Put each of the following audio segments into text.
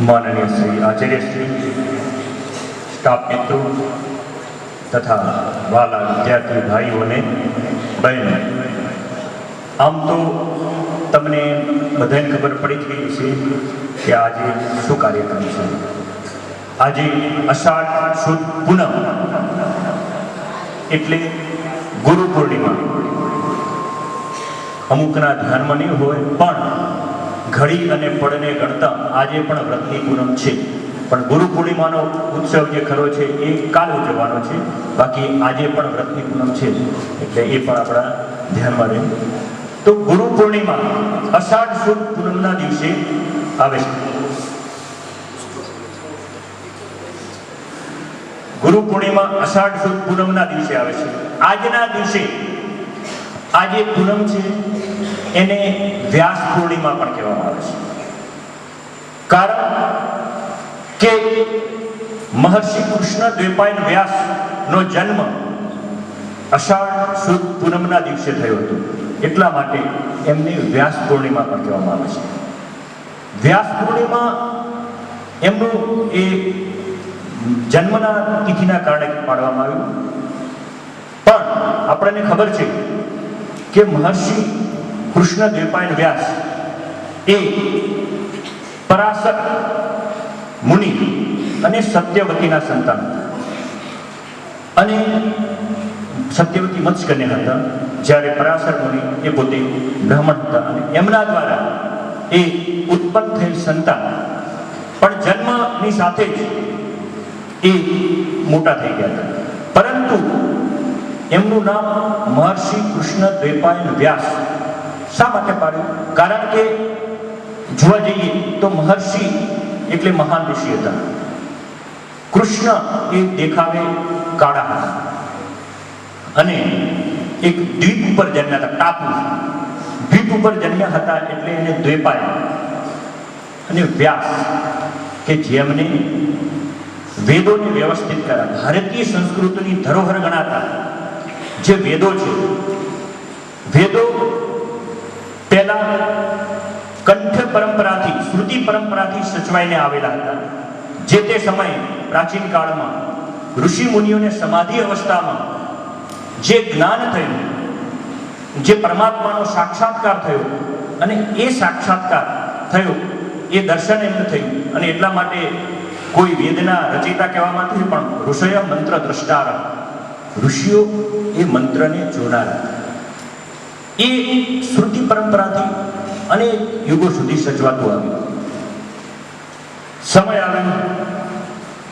માનનીય શ્રી આચાર્યશ્રી સ્ટાફ મિત્રો તથા વાલા વિદ્યાર્થી ભાઈઓને, બહેનો. આમ તો તમને બધાને ખબર પડી જ ગઈ છે કે આજે શું કાર્યક્રમ છે. આજે અષાઢ શુદ્ધ પૂનમ એટલે ગુરુ પૂર્ણિમા. અમુકના ધ્યાનમાં નહીં હોય, પણ ઘડી અને પડને ગણતા આજે પણ વ્રતની પૂનમ છે. પણ ગુરુ પૂર્ણિમાનો ઉત્સવ જે ખરો છે એ કાલ ઉજવવાનો છે. બાકી આજે પણ વ્રતની પૂનમ છે. એટલે એ પણ આપણા ધ્યાનમાં રહે. તો ગુરુ પૂર્ણિમા અષાઢ સુદ પૂનમના દિવસે આવે છે. ગુરુ પૂર્ણિમા અષાઢ સુદ પૂનમના દિવસે આવે છે. આજના દિવસે આજે પૂનમ છે. એને વ્યાસ પૂર્ણિમા પણ કહેવામાં આવે છે. કારણ કે મહર્ષિ કૃષ્ણ દ્વૈપાયન વ્યાસ નો જન્મ અષાઢ સુદ પૂનમના દિવસે થયો હતો. એટલા માટે એમને વ્યાસ પૂર્ણિમા પણ કહેવામાં આવે છે. વ્યાસ પૂર્ણિમા એમનું એ જન્મના તિથિના કારણે પાડવામાં આવ્યું. પણ આપણને ખબર છે કે મહર્ષિ કૃષ્ણ દ્વૈપાયન વ્યાસ. એ પરાશર મુનિ અને સત્યવતીના સંતાન અને સત્યવતી મત્સ્યકન્યા હતા. જ્યારે પરાશર મુનિ એ પોતે બ્રાહ્મણ હતા અને એમના દ્વારા એ ઉત્પન્ન થયેલ સંતાન. પણ જન્મની સાથે જ એ મોટા થઈ ગયા હતા. પરંતુ એમનું નામ મહર્ષિ કૃષ્ણ દ્વૈપાયન વ્યાસ શા માટે પાડ્યું? કારણ કે જોવા જઈએ તો મહર્ષિ એટલે મહાન ઋષિ હતા. કૃષ્ણ એ દેખાવે કાળા હતા. અને એક દ્વીપ ઉપર જન્મ્યા હતા, ટાપુ. દ્વીપ ઉપર જન્મ્યા હતા એટલે એને દ્વેપાય. અને વ્યાસ કે જેમને વેદોને વ્યવસ્થિત કર્યા ભારતીય સંસ્કૃતિની ધરોહર ગણાતા જે વેદો છે, વેદો પહેલા કંઠ પરંપરાથી, શ્રુતિ પરંપરાથી સચવાઈને આવેલા હતા. જે તે સમયે પ્રાચીન કાળમાં ઋષિ મુનિઓને સમાધિ અવસ્થામાં જે જ્ઞાન થયું, જે પરમાત્માનો સાક્ષાત્કાર થયો અને એ સાક્ષાત્કાર થયો, એ દર્શન એમને થયું. અને એટલા માટે કોઈ વેદના રચિતા કહેવામાં નથી પણ ઋષય મંત્ર દ્રષ્ટાર ઋષિઓ એ મંત્રને જોનારા એ શ્રુતિ પરંપરાથી અને યુગો સુધી સચવાતું આવ્યું. સમય આવ્યો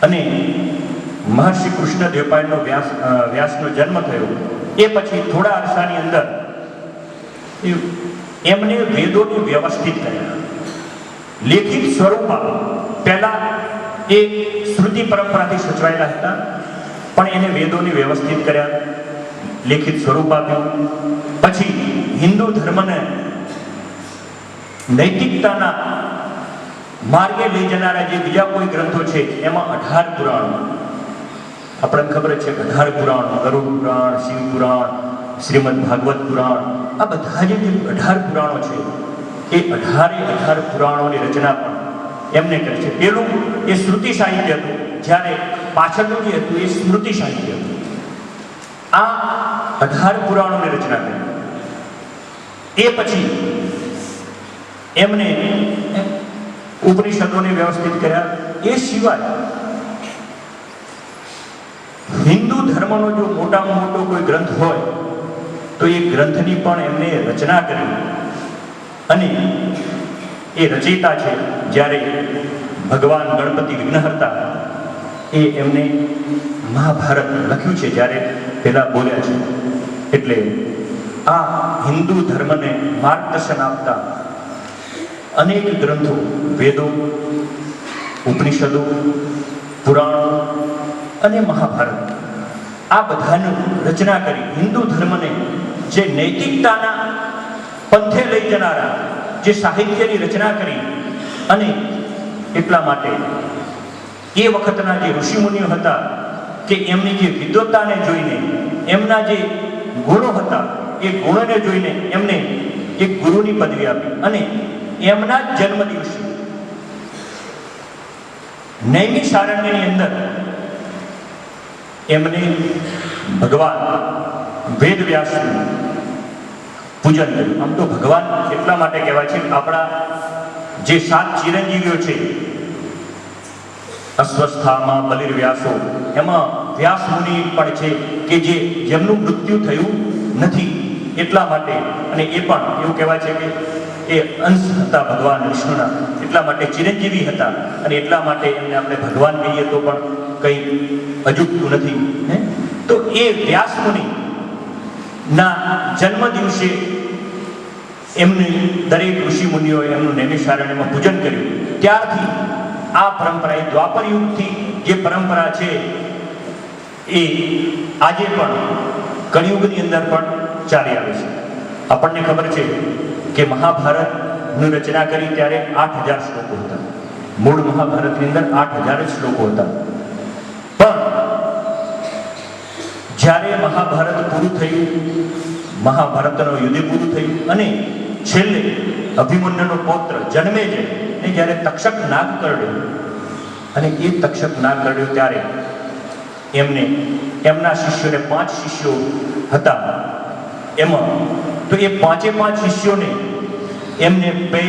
અને મહર્ષિ કૃષ્ણ દેવપાયનો વ્યાસ વ્યાસનો જન્મ થયો. એ પછી થોડા અરસાની અંદર એમને વેદોને વ્યવસ્થિત કર્યા. લેખિત સ્વરૂપમાં પહેલા એ શ્રુતિ પરંપરાથી સચવાયેલા હતા, પણ એને વેદોને વ્યવસ્થિત કર્યા. લેખિત સ્વરૂપ આપ્યું. પછી હિન્દુ ધર્મને નૈતિકતાના માર્ગે લઈ જનારા જે બીજા કોઈ ગ્રંથો છે, એમાં અઢાર પુરાણો. આપણને ખબર છે અઢાર પુરાણ ગરુડ પુરાણ, શિવ પુરાણ, શ્રીમદ ભાગવત પુરાણ, આ બધા જે અઢાર પુરાણો છે, એ અઢારે અઢાર પુરાણોની રચના પણ એમને કરી છે. પેલું એ શ્રુતિ સાહિત્ય હતું, જ્યારે પાછળનું જે હતું એ સ્મૃતિ સાહિત્ય હતું. આ અઢાર પુરાણોની રચના કરી. એ પછી એમને ઉપનિષદોને વ્યવસ્થિત કર્યા. એ સિવાય હિન્દુ ધર્મનો જો મોટામાં મોટો કોઈ ગ્રંથ હોય, તો એ ગ્રંથની પણ એમને રચના કરી. અને એ રચયિતા છે જ્યારે ભગવાન ગણપતિ વિઘ્નહર્તા એ એમને મહાભારત લખ્યું છે, જ્યારે પેલા બોલ્યા છે. એટલે આ હિન્દુ ધર્મને માર્ગદર્શન આપતા અનેક ગ્રંથો, વેદો, ઉપનિષદો, પુરાણો અને મહાભારત, આ બધાનું રચના કરી હિન્દુ ધર્મને જે નૈતિકતાના પંથે લઈ જનારા, જે સાહિત્યની રચના કરી અને એટલા માટે એ વખતના જે ઋષિમુનિઓ હતા કે એમની જે વિદ્વત્તાને જોઈને એમના જે ગુણો હતા. એ ગુણોને જોઈને એમને એક ગુરુની પદવી આપી અને એમના જ જન્મ દિવસે નૈમિષારણ્યની અંદર એમને ભગવાન વેદ વ્યાસનું પૂજન કર્યું. આમ તો ભગવાન એટલા માટે કહેવાય છે આપણા જે સાત ચિરંજીવીઓ છે, અસ્વસ્થામાં બલિર વ્યાસો એમાં વ્યાસ મુનિ પણ છે કે જે જેમનું મૃત્યુ થયું નથી એટલા માટે અને એ પણ એવું કહેવાય છે કે એ અંશ હતા ભગવાન વિષ્ણુના, એટલા માટે ચિરંજીવી હતા અને એટલા માટે એમને આપણે ભગવાન કહીએ તો પણ કંઈ અજુકતું નથી, હે? તો એ વ્યાસ મુનિ ના જન્મ દિવસે એમની દરેક ઋષિ મુનિઓએ એમનું નૈમિષારણ્યમાં પૂજન કર્યું. ત્યારથી આ પરંપરા એ દ્વાપર યુગથી જે પરંપરા છે એ આજે પણ કળિયુગની અંદર પણ ચાલી આવે છે. આપણને ખબર છે કે મહાભારતની રચના કરી ત્યારે આઠ હજાર શ્લોકો હતા. મૂળ મહાભારતની અંદર આઠ હજાર શ્લોકો હતા. પણ જ્યારે મહાભારત પૂરું થયું, મહાભારતનો યુદ્ધ પૂરું થયું અને છેલ્લે અભિમન્યુનો પૌત્ર જન્મે છે ને જ્યારે તક્ષક નાગ કરડ્યો અને એ તક્ષક નાગ કરડ્યો ત્યારે એમને એમના શિષ્યોને પાંચ શિષ્યો હતા. એમાં તો એ પાંચે પાંચ શિષ્યોને એમને પે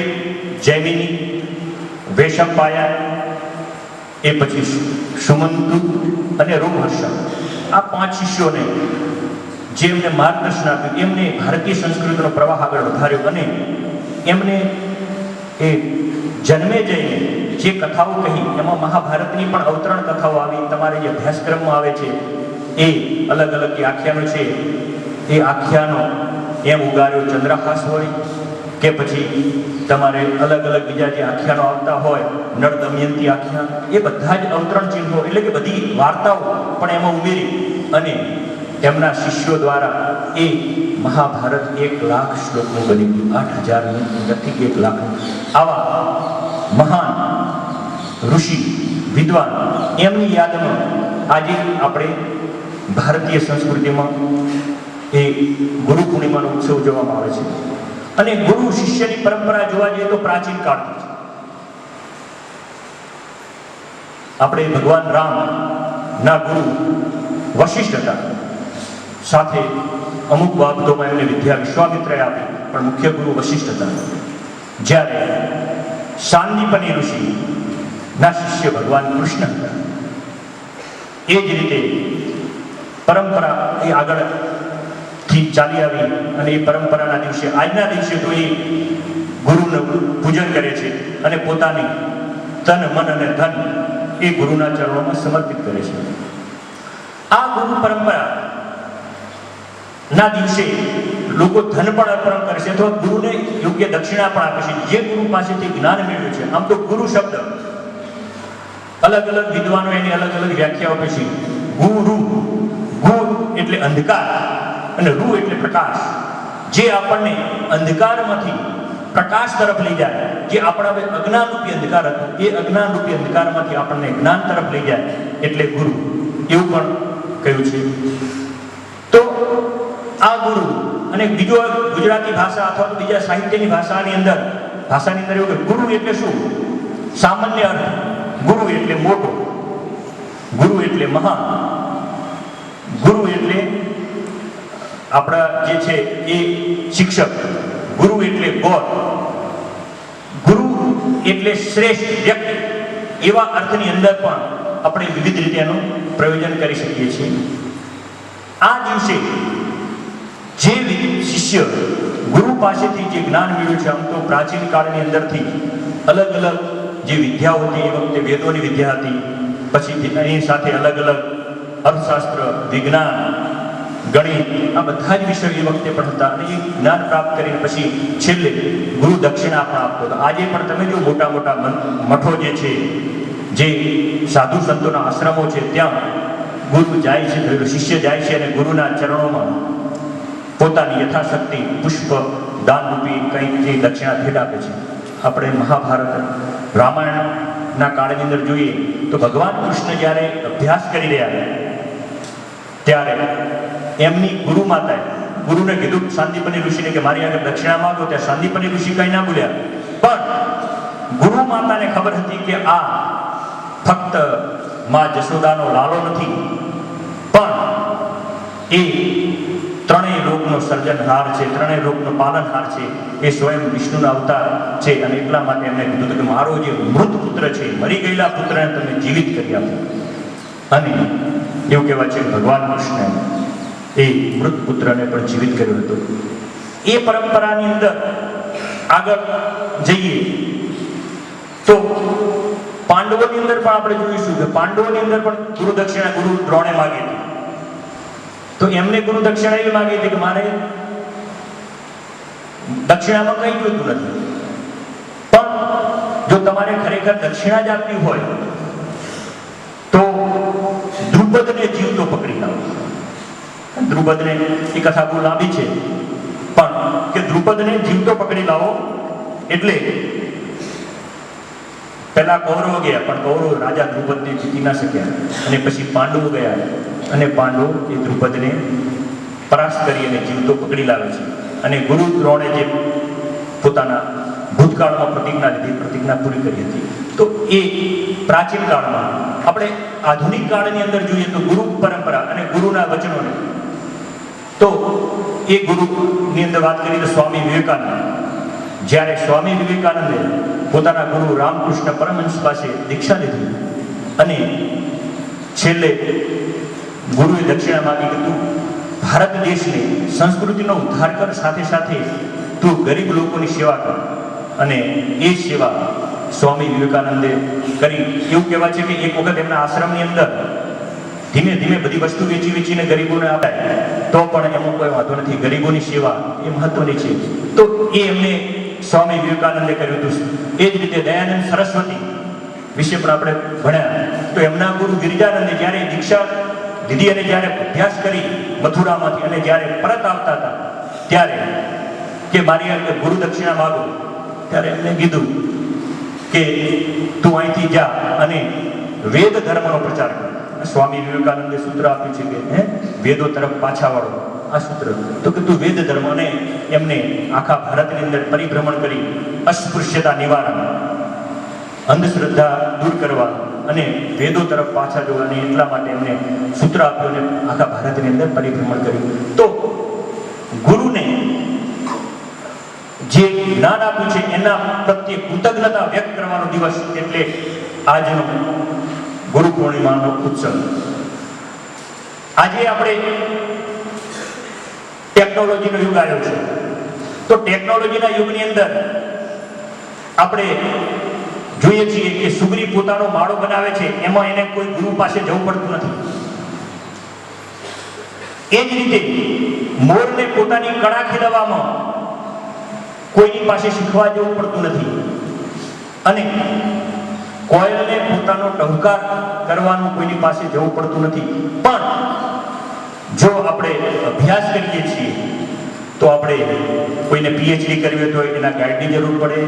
જૈમિની વેશંપાયા એ પછી સુમંતુ અને રોમહર્ષા આ પાંચ શિષ્યોને જે એમને માર્ગદર્શન આપ્યું, એમને ભારતીય સંસ્કૃતિનો પ્રવાહ આગળ વધાર્યો અને એમને એ જન્મે જઈને જે કથાઓ કહી, એમાં મહાભારતની પણ અવતરણ કથાઓ આવી, તમારે જે અભ્યાસક્રમમાં આવે છે, એ અલગ અલગ જે આખ્યાનો છે, એ આખ્યાનો એમ ઉગાર્યો ચંદ્રહાસ હોય કે પછી તમારે અલગ અલગ બીજા જે આખ્યાનો આવતા હોય નળ દમયંતી આખ્યાન એ બધા જ અવતરણ ચિહ્નો, એટલે કે બધી વાર્તાઓ પણ એમાં ઉમેરી અને એમના શિષ્યો દ્વારા એ મહાભારત એક લાખ શ્લોકનું બની ગયું. આઠ હજારનું નથી એક લાખનું. આવા મહાન ઋષિ, વિદ્વાન, એમની યાદમાં આજે આપણે ભારતીય સંસ્કૃતિમાં એ ગુરુ પૂર્ણિમાનો ઉત્સવ ઉજવવામાં આવે છે. અને ગુરુ શિષ્યની પરંપરા જોવા જઈએ તો પ્રાચીન કાળથી છે આપણે ભગવાન રામ ના ગુરુ વશિષ્ઠ હતા. સાથે અમુક બાબતોમાં એમને વિદ્યા વિશ્વામિત્રએ આપી, પણ મુખ્ય ગુરુ વશિષ્ઠ હતા. જ્યારે સાંદીપની ઋષિ ના શિષ્ય ભગવાન કૃષ્ણ. એ જ રીતે પરંપરા એ આગળથી ચાલી આવી અને એ પરંપરાના દિવસે, આજના દિવસે તો એ ગુરુનું પૂજન કરે છે અને પોતાની તન, મન અને ધન એ ગુરુના ચરણોમાં સમર્પિત કરે છે. આ ગુરુ પરંપરા ના દિવસે લોકો ધન પણ અર્પણ કરે છે અથવા ગુરુને યોગ્ય દક્ષિણા પણ આપે છે. જે ગુરુ પાસેથી જ્ઞાન મેળવ્યું છે. આમ તો ગુરુ શબ્દ અલગ અલગ વિદ્વાનો એની અલગ અલગ વ્યાખ્યાઓ આપે છે. ગુરુ ગુ એટલે અંધકાર અને રૂ એટલે પ્રકાશ. જે આપણને અંધકારમાંથી પ્રકાશ તરફ લઈ જાય, જે આપણા હવે અજ્ઞાનરૂપી અંધકાર હતો, એ અજ્ઞાનરૂપી અંધકારમાંથી આપણને જ્ઞાન તરફ લઈ જાય એટલે ગુરુ. એવું પણ કહ્યું છે. તો આ ગુરુ અને બીજો ગુજરાતી ભાષા અથવા તો બીજા સાહિત્યની ભાષાની અંદર ભાષાની અંદર એવું કે ગુરુ એટલે શું? સામાન્ય અર્થ. ગુરુ એટલે મોટો, ગુરુ એટલે મહાન. ગુરુ એટલે આપણા જે છે એ શિક્ષક. ગુરુ એટલે ગોડ. ગુરુ એટલે શ્રેષ્ઠ વ્યક્તિ. એવા અર્થની અંદર પણ આપણે વિવિધ રીતે એનું પ્રયોજન કરી શકીએ છીએ. આ દિવસે જે શિષ્ય ગુરુ પાસેથી જે જ્ઞાન મેળવ્યું છે, આમ તો પ્રાચીન કાળની અંદરથી અલગ અલગ જે વિદ્યાઓ હતી એ વખતે વેદોની વિદ્યા હતી. પછી એની સાથે અલગ અલગ અર્થશાસ્ત્ર, વિજ્ઞાન, ગણિત, આ બધા જ વિષયો એ વખતે પણ હતા. અને એ જ્ઞાન પ્રાપ્ત કરીને પછી છેલ્લે ગુરુ દક્ષિણા પણ આપતો હતો. આજે પણ તમે જો મોટા મોટા મઠો જે છે, જે સાધુ સંતોના આશ્રમો છે, ત્યાં ગુરુ જાય છે શિષ્ય જાય છે અને ગુરુના ચરણોમાં પોતાની યથાશક્તિ, પુષ્પ, દાનરૂપી કંઈક જે દક્ષિણા ભેટ આપે છે. આપણે મહાભારત, રામાયણના કાળની અંદર જોઈએ તો ભગવાન કૃષ્ણ જ્યારે અભ્યાસ કરી રહ્યા ત્યારે એમની ગુરુ માતાએ ગુરુને કીધું શાંતિપની ઋષિને કે મારી આગળ દક્ષિણા માંગો, ત્યાં શાંતિપની ઋષિ કઈ ના બોલ્યા. પણ ગુરુ માતાને ખબર હતી કે આ ફક્તમાં જશોદાનો લાલો નથી, પણ એ લોકનો સર્જનહાર છે, ત્રણેય લોકનો પાલનહાર છે, એ સ્વયં વિષ્ણુના અવતાર છે અને એટલા માટે એમણે કીધું કે મારો જે મૃત પુત્ર છે, મરી ગયેલા પુત્રને તમે જીવિત કરી આપો. અને એવું કહેવાય છે, ભગવાન કૃષ્ણ એ મૃત પુત્રને પણ જીવિત કર્યો હતો. એ પરંપરાની અંદર આગળ જઈએ તો પાંડવોની અંદર પણ આપણે જોઈશું કે પાંડવોની અંદર પણ ગુરુ દક્ષિણા ગુરુ દ્રોણે માગી હતી. તો એમને ગુરુ દક્ષિણા એવી માગી હતી કે મારે દક્ષિણામાં કંઈ જોતું નથી. પણ જો તમારે ખરેખર દક્ષિણા જ આપવી હોય, તો દ્રુપદને જીવતો પકડી લાવો. દ્રુપદને એ કથા બહુ લાંબી છે. પણ કે દ્રુપદને જીવતો પકડી લાવો એટલે પહેલા કૌરવ ગયા, પણ કૌરવ રાજા દ્રુપદને જીતી ના શક્યા. અને પછી પાંડવો ગયા. અને પાંડવો એ દ્રુપદને પરાસ્ત કરી અને જીવતો પકડી લાવે છે. અને ગુરુ દ્રોણે જે પોતાના ભૂતકાળમાં પ્રતિજ્ઞા લીધી, પ્રતિજ્ઞા પૂરી કરી હતી. તો એ પ્રાચીન કાળમાં, આપણે આધુનિક કાળની અંદર જોઈએ તો ગુરુ પરંપરા અને ગુરુના વચનોને. તો એ ગુરુની અંદર વાત કરીએ તો સ્વામી વિવેકાનંદ. જ્યારે સ્વામી વિવેકાનંદે પોતાના ગુરુ રામકૃષ્ણ પરમહંસ પાસે દીક્ષા લીધી અને છેલ્લે ગુરુએ દક્ષિણા માગી હતું ભારત દેશની સંસ્કૃતિનો ઉદ્ધાર કર, સાથે સાથે તું ગરીબ લોકોની સેવા કર. અને એ સેવા સ્વામી વિવેકાનંદે કરી. એવું કહેવાય છે કે એક વખત એમના આશ્રમની અંદર ધીમે ધીમે બધી વસ્તુ વેચી વેચીને ગરીબોને આપે તો પણ એમાં કોઈ વાંધો નથી. ગરીબોની સેવા એ મહત્વની છે. તો એ એમને સ્વામી વિવેકાનંદે કર્યું હતું. એ જ રીતે દયાનંદ સરસ્વતી વિશે પણ આપણે ભણ્યા. તો એમના ગુરુ ગિરિજાનંદે જ્યારે દીક્ષા દીદી અને જ્યારે અભ્યાસ કરી મથુરામાંથી અને જ્યારે પરત આવતા હતા, ત્યારે કે મારી આગળ ગુરુ દક્ષિણા માગો, ત્યારે એમને કીધું કે તું અહીંથી જા અને વેદ ધર્મનો પ્રચાર કર. સ્વામી વિવેકાનંદે સૂત્ર આપ્યું છે કે વેદો તરફ પાછા વાળો. આ સૂત્ર તો કે તું વેદ ધર્મને એમને આખા ભારતની અંદર પરિભ્રમણ કરી અસ્પૃશ્યતા નિવારણ, અંધશ્રદ્ધા દૂર કરવા અને વેદો તરફ પાછા જવા એટલા માટે એમને સૂત્ર આપ્યું અને આખા ભારતની અંદર પરિભ્રમણ કર્યું. તો ગુરુને જે જ્ઞાન આપ્યું છે, એના પ્રત્યે કૃતજ્ઞતા વ્યક્ત કરવાનો દિવસ એટલે આજનો ગુરુ પૂર્ણિમાનો ઉત્સવ. આજે આપણે ટેકનોલોજીનો યુગ આવ્યો છે. તો ટેકનોલોજીના યુગની અંદર આપણે જોઈએ છીએ કે સુગરી પોતાનો માળો બનાવે છે, એમાં એને કોઈ ગુરુ પાસે જવું પડતું નથી. એ જ રીતે મોરને પોતાની કળા ખીલવામાં કોઈની પાસે શીખવા જવું પડતું નથી. અને કોયલને પોતાનો ટહુકાર કરવાનું કોઈની પાસે જવું પડતું નથી. પણ જો આપણે અભ્યાસ કરીએ છીએ, તો આપણે કોઈને પીએચડી કરવી હોય તો એના ગાઈડની જરૂર પડે.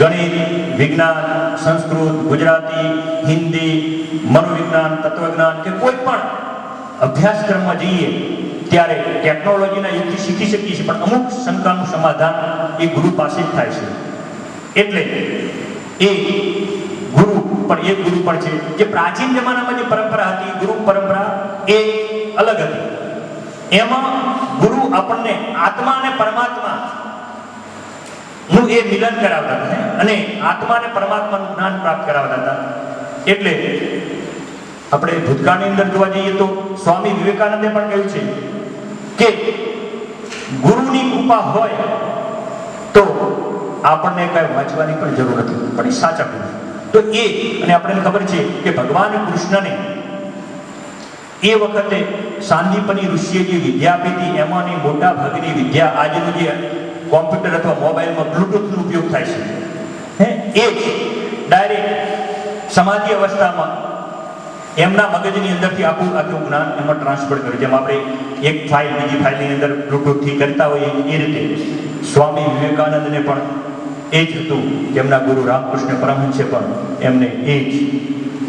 ગણિત, વિજ્ઞાન, સંસ્કૃત, ગુજરાતી, હિન્દી, મનોવિજ્ઞાન, તત્વજ્ઞાન કે કોઈ પણ અભ્યાસક્રમમાં જઈએ, ત્યારે ટેકનોલોજીના યુગથી શીખી શકીએ છીએ, પણ અમુક શંકાનું સમાધાન એ ગુરુ પાસે જ થાય છે. એટલે એ ગુરુ પણ એ ગુરુ પણ છે, જે પ્રાચીન જમાનામાં જે પરંપરા હતી, ગુરુ પરંપરા એ અલગ હતી. એમાં ગુરુ આપણને આત્મા અને પરમાત્મા નું એ મિલન કરાવતા હતા અને આત્મા અને પરમાત્માનું જ્ઞાન પ્રાપ્ત કરાવતા હતા. એટલે આપણે ભૂતકાળની અંદર જોવા જઈએ તો સ્વામી વિવેકાનંદે પણ કહ્યું છે કે ગુરુની કૃપા હોય તો આપણને કઈ વાંચવાની પણ જરૂર નથી. પણ એ સાચા ગુરુ. તો એ, અને આપણને ખબર છે કે ભગવાન કૃષ્ણને એ વખતે સાંદીપની ઋષિએ જે વિદ્યા આપી એમાંની મોટા ભાગની વિદ્યા આજનું જે કોમ્પ્યુટર અથવા મોબાઈલમાં બ્લુટૂથનો ઉપયોગ થાય છે. હે, એ જ ડાયરેક્ટ સમાધિ અવસ્થામાં એમના મગજની અંદરથી આખું આખું જ્ઞાન એમાં ટ્રાન્સફર કર્યું જેમ આપણે એક ફાઇલ, બીજી ફાઇલની અંદર બ્લુટૂથથી કરતા હોઈએ એ રીતે. સ્વામી વિવેકાનંદને પણ એ જ હતું. જેમના ગુરુ રામકૃષ્ણ પરમહંસે પણ એમને એ જ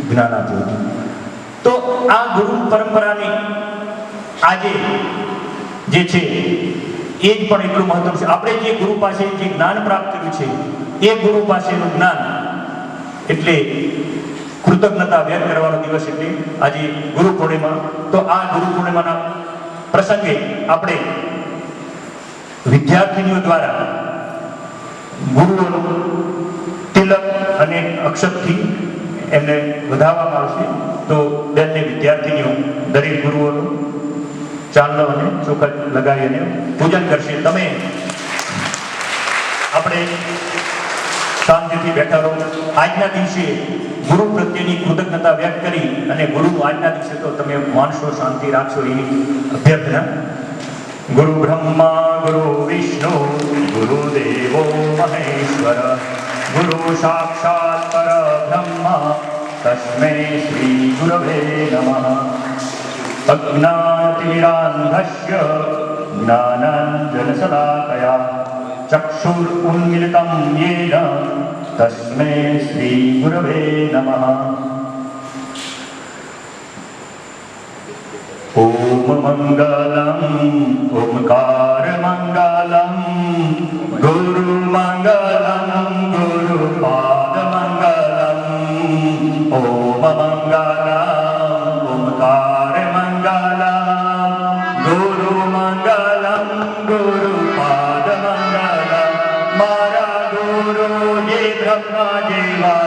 જ્ઞાન આપ્યું હતું. તો આ ગુરુ પરંપરાની આજે જે છે, એ જ પણ એટલું મહત્વ છે. આપણે જે ગુરુ પાસે જે જ્ઞાન પ્રાપ્ત કર્યું છે, એ ગુરુ પાસેનું જ્ઞાન એટલે કૃતજ્ઞતા વ્યક્ત કરવાનો દિવસ એટલે આજે ગુરુ પૂર્ણિમા. તો આ ગુરુ પૂર્ણિમાના પ્રસંગે આપણે વિદ્યાર્થીનીઓ દ્વારા ગુરુઓનું તિલક અને અક્ષતથી એમને વધાવવામાં આવશે. તો બંને વિદ્યાર્થીનીઓ, દરેક ગુરુઓનું ચાંદલો અને ચોખા લગાવી અને પૂજન કરશે. તમે આપણે શાંતિથી બેઠા રહો. આજના દિવસે ગુરુ પ્રત્યેની કૃતજ્ઞતા વ્યક્ત કરી અને ગુરુનું આજના દિવસે તો તમે માનશો, શાંતિ રાખશો એની અભ્યર્થના. ગુરુ બ્રહ્મા, ગુરુ વિષ્ણુ, ગુરુ દેવો મહેશ્વર, ગુરુ સાક્ષાત પરબ્રહ્મ. તસ્મૈ तस्मै श्रीगुरवे नमः। अग्नातीरान्धस्य ज्ञानाञ्जनसदा चक्षुरुन्मिलितं येन तस्मै श्रीगुरवे नमः। ॐ मङ्गलम् ओकारमङ्गलं गुरुमङ्गलं गुरुवा ॐ मङ्गलम् ओङ्कारमङ्गलम् गुरुमङ्गलम् गुरुपादमङ्गलम् मारा गुरु ये ब्रह्मा जेवाला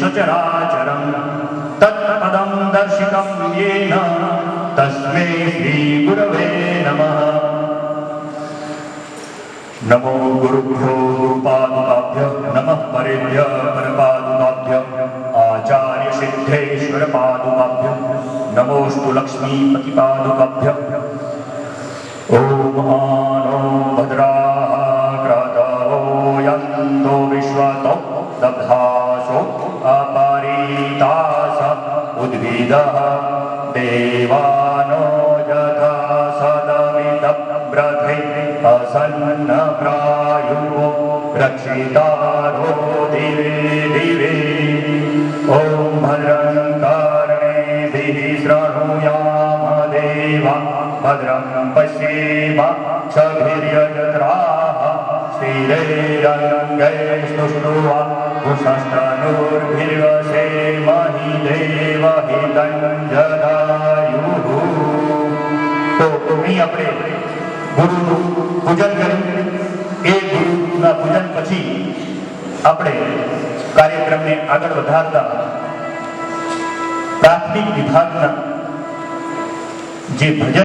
सचराचरं तत्पदं दर्शितं येन तस्मै श्रीगुरवे नमः નમઃ ગુરુભ્યો પાદુકાભ્ય નમઃ પરેભ્ય પરપાદુકાભ્ય આચાર્ય સિદ્ધેશ્વર પાદુકાભ્ય નમોસ્તુ લક્ષ્મીપતિ પતિપાદુકાભ્ય रक्षितारो दिवे दिवे ॐ भद्रं कर्णेभिः शृणुयाम देवा भद्रं पश्येम क्षभिर्यजत्राः श्रीरैरङ्गैस्तुष्टुवा कुशस्तनूर्भिर्वसेमहि देवहितं जदायुः તો અહીં આપણે ગુરુનું પૂજન કર્યું એ પૂજન પછી આપણે કાર્યક્રમને આગળ વધારતા પ્રાથમિક વિભાગના જે ભજન